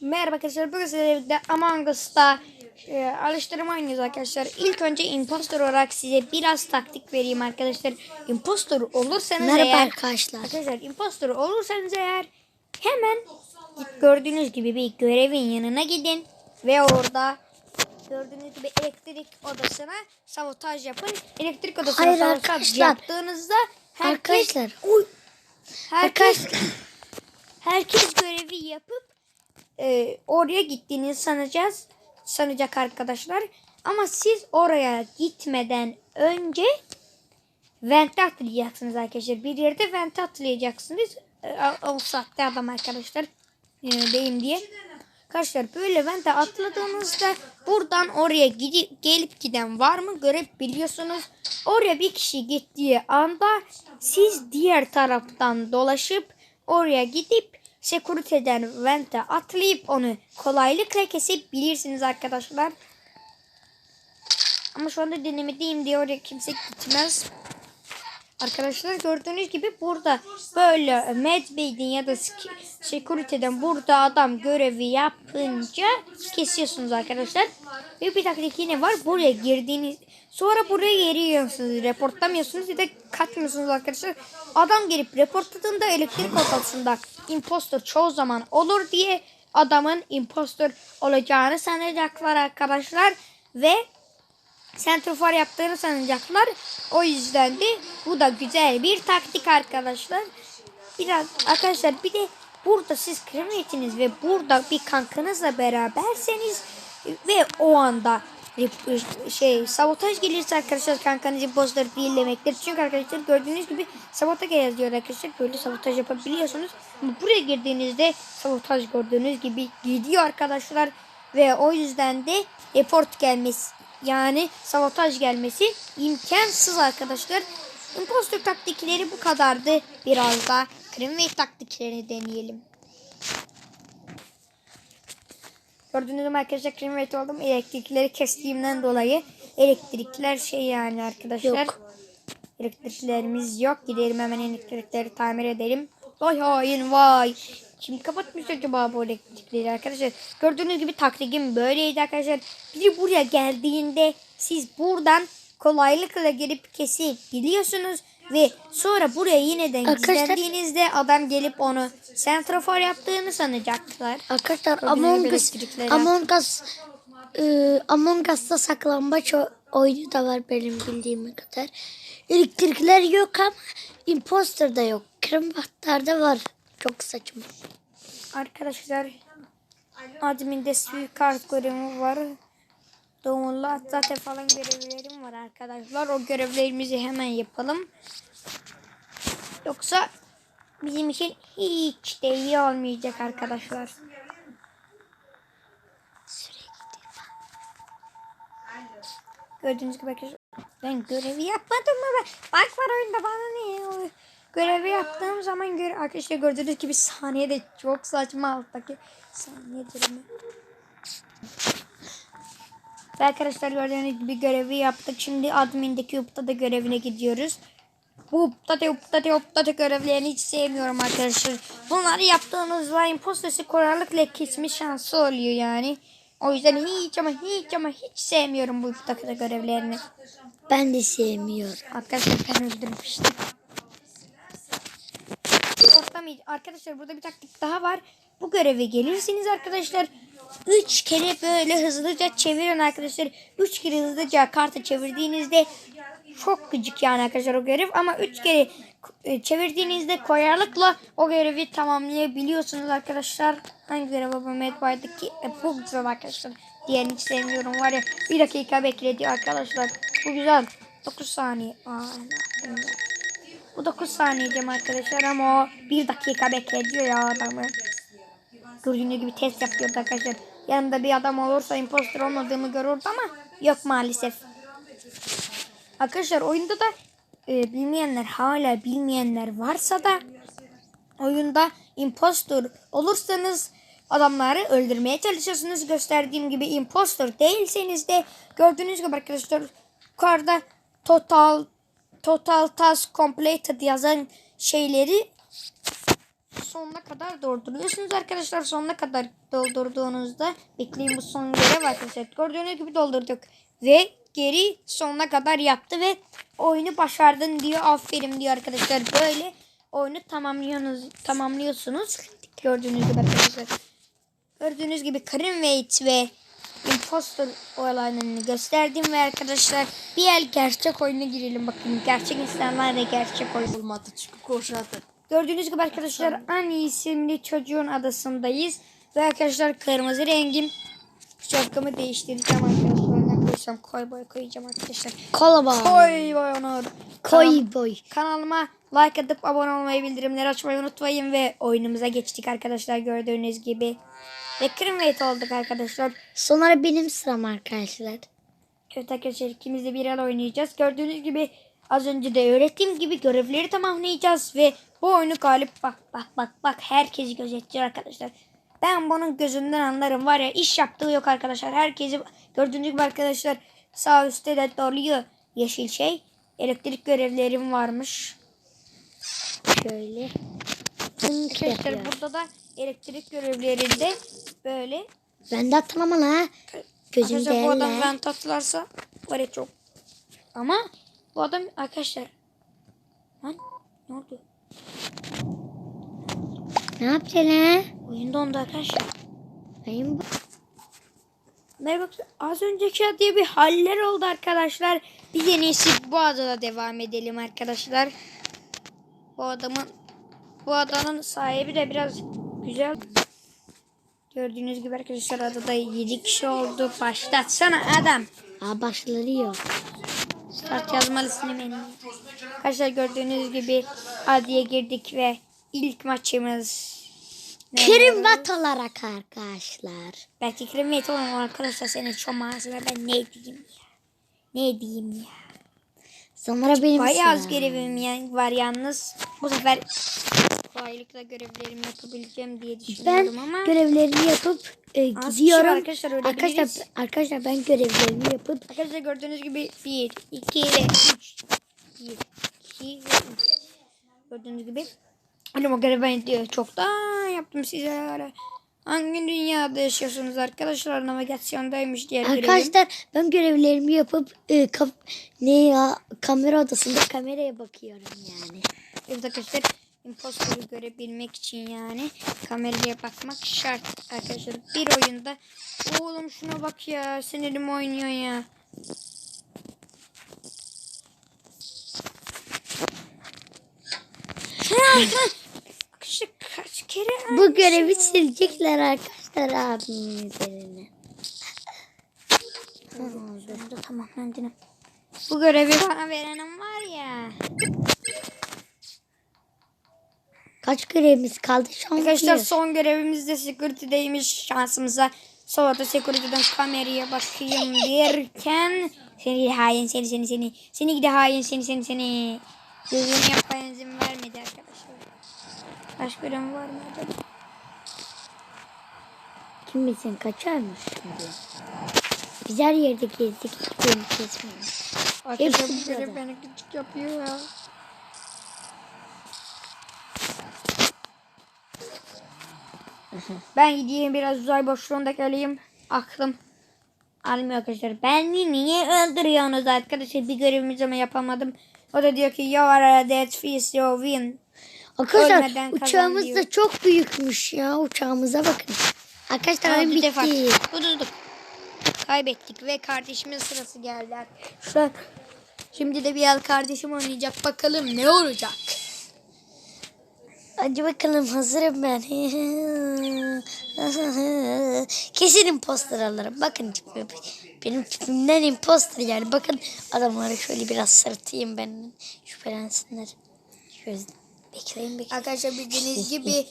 Merhaba arkadaşlar. Bugün sizlerle Among Us'ta e, alıştırma oynuyoruz arkadaşlar. İlk önce impostor olarak size biraz taktik vereyim arkadaşlar. Impostor olursanız Merhaba eğer... arkadaşlar. Arkadaşlar impostor olursanız eğer hemen gördüğünüz gibi bir görevin yanına gidin. Ve orada gördüğünüz gibi elektrik odasına sabotaj yapın. Elektrik odasına Hayır sabotaj arkadaşlar. yaptığınızda herkes... Arkadaşlar. Uy, herkes Arkadaşlar. herkes görevi yapıp e, oraya gittiğini sanacağız sanacak arkadaşlar. Ama siz oraya gitmeden önce vente atlayacaksınız arkadaşlar. Bir yerde vente atlayacaksınız. E, o- o saatte adam arkadaşlar e, deyim diye. Arkadaşlar böyle vente atladığınızda buradan oraya gidip gelip giden var mı görebiliyorsunuz. Oraya bir kişi gittiği anda siz diğer taraftan dolaşıp oraya gidip seküriteden vente atlayıp onu kolaylıkla kesebilirsiniz arkadaşlar. Ama şu anda denemedeyim diye oraya kimse gitmez. Arkadaşlar gördüğünüz gibi burada böyle Medbay'den ya da Security'den burada adam görevi yapınca kesiyorsunuz arkadaşlar. Ve bir taktik yine var. Buraya girdiğiniz sonra buraya giriyorsunuz. Reportlamıyorsunuz ya da kaçmıyorsunuz arkadaşlar. Adam gelip reportladığında elektrik odasında impostor çoğu zaman olur diye adamın impostor olacağını sanacaklar arkadaşlar. Ve sentrofor yaptığını sanacaklar. O yüzden de bu da güzel bir taktik arkadaşlar. Biraz arkadaşlar bir de burada siz kremetiniz ve burada bir kankanızla beraberseniz ve o anda şey sabotaj gelirse arkadaşlar kankanızı bozdur değil demektir. Çünkü arkadaşlar gördüğünüz gibi sabotaj yazıyor arkadaşlar. Böyle sabotaj yapabiliyorsunuz. Ama buraya girdiğinizde sabotaj gördüğünüz gibi gidiyor arkadaşlar. Ve o yüzden de report gelmesi yani sabotaj gelmesi imkansız arkadaşlar. Impostor taktikleri bu kadardı. Biraz da Crimway taktiklerini deneyelim. Gördüğünüz gibi arkadaşlar Crimway oldum. Elektrikleri kestiğimden dolayı elektrikler şey yani arkadaşlar. Yok. Elektriklerimiz yok. Gidelim hemen elektrikleri tamir edelim. Vay hain vay. Kim kapatmış acaba bu elektrikleri arkadaşlar? Gördüğünüz gibi taktikim böyleydi arkadaşlar. Biri buraya geldiğinde siz buradan kolaylıkla girip kesebiliyorsunuz. Ve sonra buraya yeniden Arkadaşlar- gizlendiğinizde adam gelip onu sentrofor yaptığını sanacaklar. Arkadaşlar Among Us, Among Us, e, Among Us'ta saklambaç oyunu da var benim bildiğim kadar. Elektrikler yok ama imposter da yok. Kırmızılarda var. Çok saçma. Arkadaşlar adminde suikast görevi var. Doğumla zaten falan görevlerim var arkadaşlar. O görevlerimizi hemen yapalım. Yoksa bizim için hiç de iyi olmayacak arkadaşlar. Gördüğünüz gibi arkadaşlar ben görevi yapmadım ben? Bak var oyunda bana ne? Görevi yaptığım zaman göre arkadaşlar gördüğünüz gibi saniyede çok saçma alttaki saniye durumu. Ve arkadaşlar gördüğünüz gibi görevi yaptık. Şimdi admindeki upta da görevine gidiyoruz. Bu upta da upta da upta da görevlerini hiç sevmiyorum arkadaşlar. Bunları yaptığınızda impostası kolaylıkla kesme şansı oluyor yani. O yüzden hiç ama hiç ama hiç sevmiyorum bu upta da görevlerini. Ben de sevmiyorum. Arkadaşlar ben öldürmüştüm. Ortamayı- Arkadaşlar burada bir taktik daha var. Bu göreve gelirsiniz arkadaşlar. 3 kere böyle hızlıca çevirin arkadaşlar. 3 kere hızlıca kartı çevirdiğinizde çok gıcık yani arkadaşlar o görev. Ama 3 kere e, çevirdiğinizde koyarlıkla o görevi tamamlayabiliyorsunuz arkadaşlar. Hangi görev bu Medbay'daki? E, bu güzel arkadaşlar. Diğerini hiç sevmiyorum var ya. Bir dakika bekledi arkadaşlar. Bu güzel. 9 saniye. Aa? Bu 9 saniyeceğim arkadaşlar ama o 1 dakika bekletiyor ya adamı. Gördüğünüz gibi test yapıyordu arkadaşlar. Yanında bir adam olursa imposter olmadığımı görürdü ama yok maalesef. Arkadaşlar oyunda da e, bilmeyenler hala bilmeyenler varsa da oyunda impostor olursanız adamları öldürmeye çalışıyorsunuz. Gösterdiğim gibi impostor değilseniz de gördüğünüz gibi arkadaşlar yukarıda total total task completed yazan şeyleri sonuna kadar dolduruyorsunuz arkadaşlar. Sonuna kadar doldurduğunuzda bekleyin bu son görev arkadaşlar. Gördüğünüz gibi doldurduk. Ve geri sonuna kadar yaptı ve oyunu başardın diyor. Aferin diyor arkadaşlar. Böyle oyunu tamamlıyorsunuz. tamamlıyorsunuz. Gördüğünüz gibi arkadaşlar. Gördüğünüz gibi Karim Wait ve Imposter olaylarını gösterdim ve arkadaşlar bir el gerçek oyuna girelim bakın. Gerçek insanlar da gerçek oyun. Olmadı çünkü koşadı. Gördüğünüz gibi arkadaşlar Annie isimli çocuğun adasındayız. Ve arkadaşlar kırmızı rengim şapkamı değiştireceğim arkadaşlar. Ne koysam koy boy koyacağım arkadaşlar. Kolaba. Koy boy Onur. Koy boy. Kanalıma like atıp abone olmayı bildirimleri açmayı unutmayın ve oyunumuza geçtik arkadaşlar gördüğünüz gibi. Ve Crimweight olduk arkadaşlar. Sonra benim sıram arkadaşlar. Evet arkadaşlar ikimiz de bir el oynayacağız. Gördüğünüz gibi az önce de öğrettiğim gibi görevleri tamamlayacağız ve bu oyunu galip bak bak bak bak herkesi gözetecek arkadaşlar. Ben bunun gözünden anlarım var ya iş yaptığı yok arkadaşlar. Herkesi gördüğünüz gibi arkadaşlar sağ üstte de doluyor yeşil şey. Elektrik görevlerim varmış. Şöyle. Arkadaşlar burada da elektrik görevlerinde böyle Ben de atlamam ha. Gözüm Arkadaşlar bu adam vent atlarsa var ya çok. Ama bu adam arkadaşlar. Lan ne oldu? Ne yapacaksın ha? Oyun dondu arkadaşlar. Benim bu. Merhaba az önceki adaya bir haller oldu arkadaşlar. Biz en iyisi bu adada devam edelim arkadaşlar. Bu adamın bu adanın sahibi de biraz güzel. Gördüğünüz gibi arkadaşlar adada 7 kişi oldu. Başlatsana adam. Aa başlıyor. Start yazmalısın hemen. Arkadaşlar gördüğünüz gibi adaya girdik ve ilk maçımız. ne oldu? bat olarak arkadaşlar. Belki krimet olan arkadaşlar senin çok ağzına ben ne diyeyim ya. Ne diyeyim ya. Sonra benim Bayağı az görevim ya- var yalnız. Bu sefer kolaylıkla görevlerimi yapabileceğim diye Ben düşünüyorum ama. görevlerimi yapıp e, Az gidiyorum. kişi var arkadaşlar, ölebiliriz. arkadaşlar, arkadaşlar ben görevlerimi yapıp Arkadaşlar gördüğünüz gibi 1, 2 ve 3. 1, 2 ve 3. Gördüğünüz gibi. Oğlum o görevi ben diyor. Çoktan yaptım size. Hangi dünyada yaşıyorsunuz arkadaşlar? Navigasyondaymış diğer görevim. arkadaşlar ben görevlerimi yapıp e, kaf- ne ya kamera odasında kameraya bakıyorum yani. Evet arkadaşlar imposter'ı görebilmek için yani kameraya bakmak şart arkadaşlar. Bir oyunda oğlum şuna bak ya sinirim oynuyor ya. Kaç kere Bu görevi silecekler arkadaşlar abimin üzerine. oldu. Sonunda tamamlandı. Bu görevi bana verenim var ya. Kaç görevimiz kaldı şu an? Arkadaşlar bir. son görevimiz de security'deymiş şansımıza. Sonra da security'den kameraya bakayım derken seni hain seni seni seni seni gidi hain seni seni seni gözünü yapmaya izin vermedi Başka görev var mı acaba? Kim bilsin kaçarmış şimdi. Biz her yerde gezdik. Hiçbirini kesmedik. Arkadaşlar bu burada. beni küçük yapıyor ya. Ben gideyim biraz uzay boşluğunda geleyim. Aklım almıyor arkadaşlar. Beni niye öldürüyorsunuz arkadaşlar? Bir görevimizi ama yapamadım. O da diyor ki you are a dead fish you win. Arkadaşlar Ölmeden kazan uçağımız diyor. da çok büyükmüş ya. Uçağımıza bakın. Arkadaşlar oyun bitti. defa. Durduk. Kaybettik ve kardeşimin sırası geldi. Arkadaşlar. Şimdi de bir el kardeşim oynayacak. Bakalım ne olacak. Hadi bakalım hazırım ben. Kesin imposter alırım. Bakın tipime. Benim tipimden imposter yani. Bakın adamları şöyle biraz sırtayım ben. Şüphelensinler. Şöyle bekleyin bekleyin. Arkadaşlar bildiğiniz gibi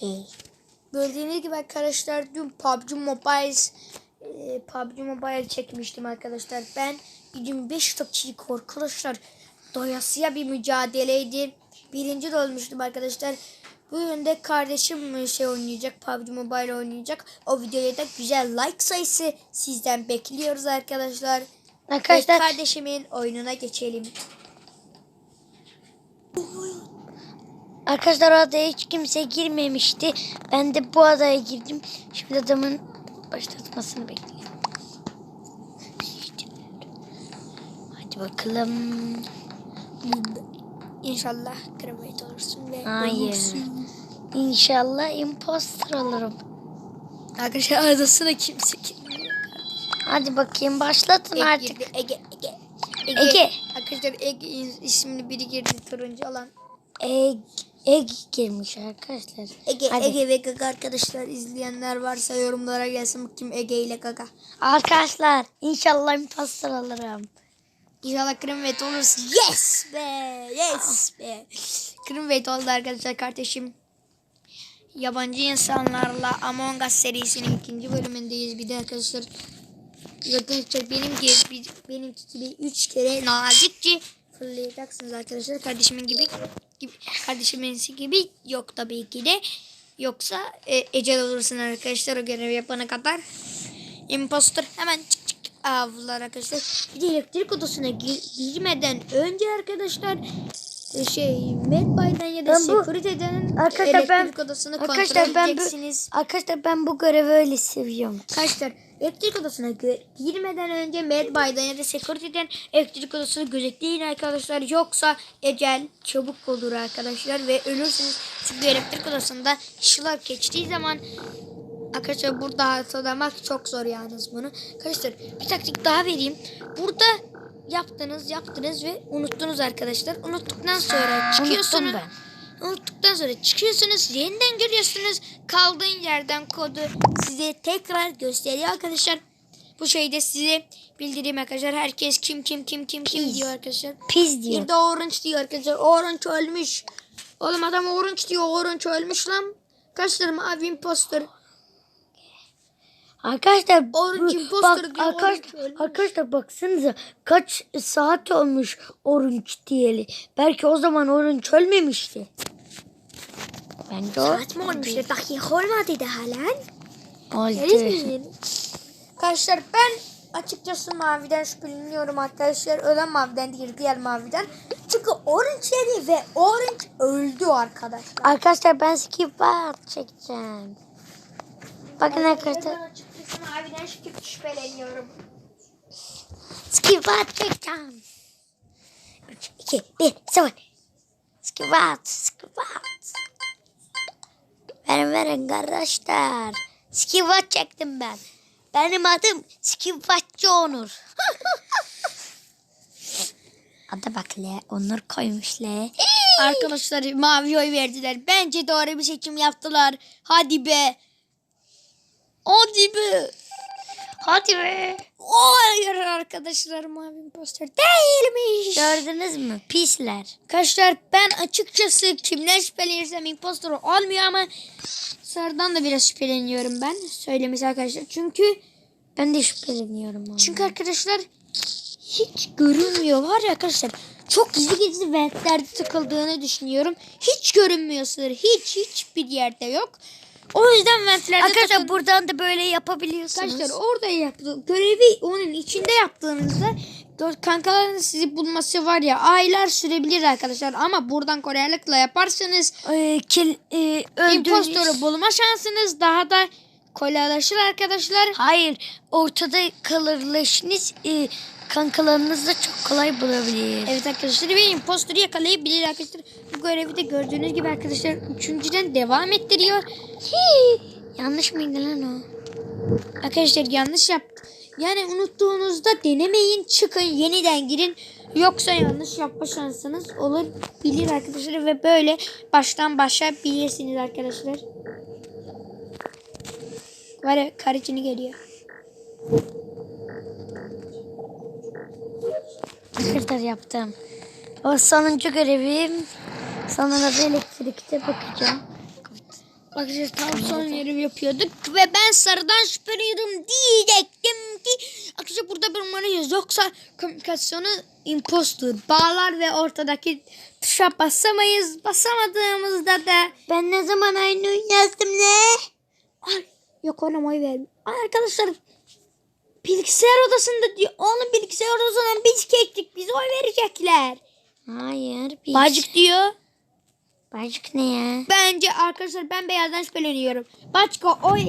gördüğünüz gibi arkadaşlar dün PUBG Mobile e, PUBG Mobile çekmiştim arkadaşlar. Ben 25 dakika arkadaşlar doyasıya bir mücadeleydi. Birinci de olmuştum arkadaşlar. Bugün de kardeşim şey oynayacak. PUBG Mobile oynayacak. O videoya da güzel like sayısı sizden bekliyoruz arkadaşlar. Ve Arkadaşlar kardeşimin oyununa geçelim. Arkadaşlar adaya hiç kimse girmemişti. Ben de bu adaya girdim. Şimdi adamın başlatmasını bekliyorum. Hadi bakalım. İnşallah kırmayı olursun ve Hayır. İnşallah imposter olurum. Arkadaşlar adasına kimse girmiyor. Hadi bakayım başlatın artık. Girdi. Ege, Ege. Ege. Arkadaşlar Ege isimli biri girdi turuncu olan. Egg, egg girmiş arkadaşlar. Ege, Hadi. Ege ve Gaga arkadaşlar izleyenler varsa yorumlara gelsin bakayım Ege ile Gaga. Arkadaşlar inşallah imposter olurum. İnşallah Krimvet olursa yes be yes be. Krimvet oldu arkadaşlar kardeşim. Yabancı insanlarla Among Us serisinin ikinci bölümündeyiz. Bir de arkadaşlar arkadaşlar benim gibi benimki gibi üç kere nazikçe fırlayacaksınız arkadaşlar. Kardeşimin gibi, gibi kardeşimin gibi yok tabii ki de. Yoksa e, ecel olursun arkadaşlar o görevi yapana kadar. Imposter hemen çık çık avlar arkadaşlar. Bir de elektrik odasına gir- girmeden önce arkadaşlar e, şey Medbay'dan ya da Security'den elektrik ben- odasını kontrol Arkadaşlar ben bu, edeceksiniz. arkadaşlar ben bu görevi öyle seviyorum. Arkadaşlar elektrik odasına girmeden önce Medbay'dan ya da Security'den elektrik odasını gözetleyin arkadaşlar. Yoksa ecel çabuk olur arkadaşlar ve ölürsünüz. Çünkü elektrik odasında ışıklar geçtiği zaman Arkadaşlar burada hatırlamak çok zor yalnız bunu. Arkadaşlar bir taktik daha vereyim. Burada yaptınız yaptınız ve unuttunuz arkadaşlar. Unuttuktan sonra çıkıyorsunuz. Unuttum Unuttuktan sonra çıkıyorsunuz. Yeniden görüyorsunuz. Kaldığın yerden kodu size tekrar gösteriyor arkadaşlar. Bu şeyde size bildireyim arkadaşlar. Herkes kim kim kim kim kim diyor arkadaşlar. Pis diyor. Bir de Orange diyor arkadaşlar. Orange ölmüş. Oğlum adam Orange diyor. Orange ölmüş lan. Kaçtır mavi imposter. Arkadaşlar Orange bu- bak, arkadaşlar, arkadaşlar baksanıza kaç saat olmuş orange diyeli. Belki o zaman orange ölmemişti. Bence Saat mi olmuş? Dakika olmadı daha lan. oldu. Arkadaşlar ben açıkçası maviden şüpheleniyorum arkadaşlar. Ölen maviden değil diğer maviden. Çünkü orange yedi ve orange öldü arkadaşlar. Arkadaşlar ben skip var çekeceğim. Bakın arkadaşlar Açıkçası maviden şüphe- şüpheleniyorum. skip çekeceğim. 3, 2, 1, 0. Skip var, skip var. Verin verin arkadaşlar. Skip çektim ben. Benim adım Skipatçı Onur. Adı bak le. Onur koymuş le. Arkadaşlar mavi oy verdiler. Bence doğru bir seçim yaptılar. Hadi be. Hadi be. Hadi be. Hayır arkadaşlar mavi imposter değilmiş. Gördünüz mü? Pisler. Arkadaşlar ben açıkçası kimden şüphelenirsem impostor olmuyor ama Sarı'dan da biraz şüpheleniyorum ben. Söylemesi arkadaşlar. Çünkü Ben de şüpheleniyorum. ondan. çünkü arkadaşlar hiç görünmüyor var ya arkadaşlar. Çok gizli gizli ventlerde tıkıldığını düşünüyorum. Hiç görünmüyor sır. Hiç hiçbir yerde yok. O yüzden ventlerde Arkadaşlar takıl- buradan da böyle yapabiliyorsunuz. Arkadaşlar orada yaptı. Görevi onun içinde yaptığınızda kankaların sizi bulması var ya aylar sürebilir arkadaşlar. Ama buradan kolaylıkla yaparsanız Ee, kil, e, impostoru bulma şansınız daha da kolaylaşır arkadaşlar. Hayır. Ortada kalırlaşınız e, kankalarınız da çok kolay bulabilir. Evet arkadaşlar ve impostoru yakalayabilir arkadaşlar. Bu görevi de gördüğünüz gibi arkadaşlar üçüncüden devam ettiriyor. Hii, yanlış mıydı lan o? Arkadaşlar yanlış yap. Yani unuttuğunuzda denemeyin çıkın yeniden girin. Yoksa yanlış yapma şansınız olabilir arkadaşlar ve böyle baştan başlayabilirsiniz arkadaşlar. Var ya karıcını geliyor. Arkadaşlar yaptım. O sonuncu görevim. Sonra da elektrikte bakacağım. Arkadaşlar tam son yeri yapıyorduk ve ben sarıdan şüpheliyordum diyecektim ki arkadaşlar burada bir numara yazıyor. Yoksa komünikasyonu impostor bağlar ve ortadaki tuşa basamayız. Basamadığımızda da Ben ne zaman aynı oyun yazdım ne? Ay, yok oğlum oy vermiyor. Ay arkadaşlar bilgisayar odasında diyor. Onun bilgisayar odasından biz çektik. Bize oy verecekler. Hayır. Biz... Bacık diyor. Başka ne ya? Bence arkadaşlar ben beyazdan şüpheleniyorum. Başka oy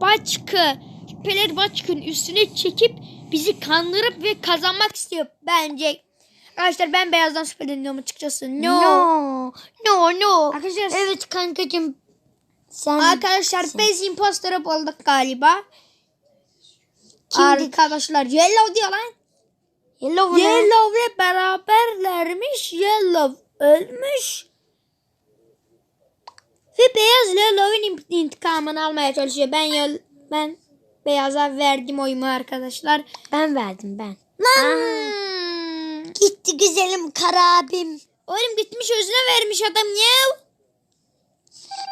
başka şüpheleri başkanın üstüne çekip bizi kandırıp ve kazanmak istiyor. Bence arkadaşlar ben beyazdan şüpheleniyorum açıkçası. No. No. No no. Arkadaşlar Evet kankacığım. Sen Arkadaşlar biz imposter'ı bulduk galiba. Arkadaşlar Yellow diyor lan. Yellow ne? Yellow'le beraberlermiş. Yellow ölmüş. Ve beyaz Yellow'un int- intikamını almaya çalışıyor. Ben yel ben beyaza verdim oyumu arkadaşlar. Ben verdim ben. Lan. Gitti güzelim kara abim. Oğlum gitmiş özüne vermiş adam ya.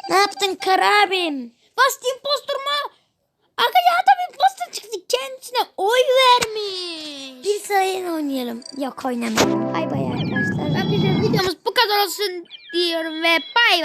Ne yaptın kara abim? Bastı impostor mu? Arkadaşlar adam impostor çıktı. Kendisine oy vermiş. Bir sayın oynayalım. Yok oynamayalım. Bay bay arkadaşlar. Videomuz bu kadar olsun diyorum ve bay bay.